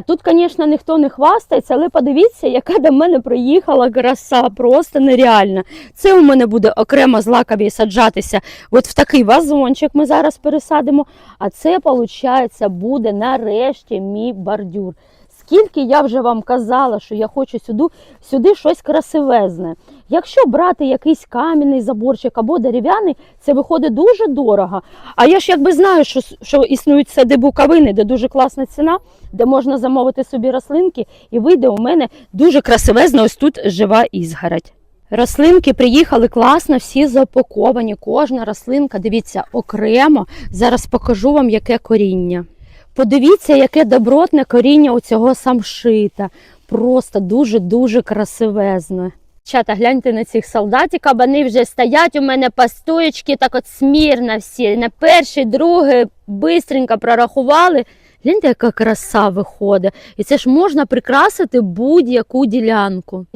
Тут, звісно, ніхто не хвастається, але подивіться, яка до мене приїхала краса, просто нереальна. Це у мене буде окремо з лакові саджатися. От в такий вазончик ми зараз пересадимо. А це, виходить, буде нарешті мій бордюр. Скільки я вже вам казала, що я хочу сюди, сюди щось красивезне. Якщо брати якийсь кам'яний заборчик або дерев'яний, це виходить дуже дорого. А я ж якби знаю, що, що існують сади буковини, де дуже класна ціна, де можна замовити собі рослинки, і вийде у мене дуже красивезна ось тут жива ізгородь. Рослинки приїхали класно, всі запаковані. Кожна рослинка, дивіться, окремо. Зараз покажу вам, яке коріння. Подивіться, яке добротне коріння у цього самшита. Просто дуже-дуже красивезне. Чата, гляньте на цих солдатів, вони вже стоять у мене по так от смірно всі. На перший, другий, бистренько прорахували. Гляньте, яка краса виходить. І це ж можна прикрасити будь-яку ділянку.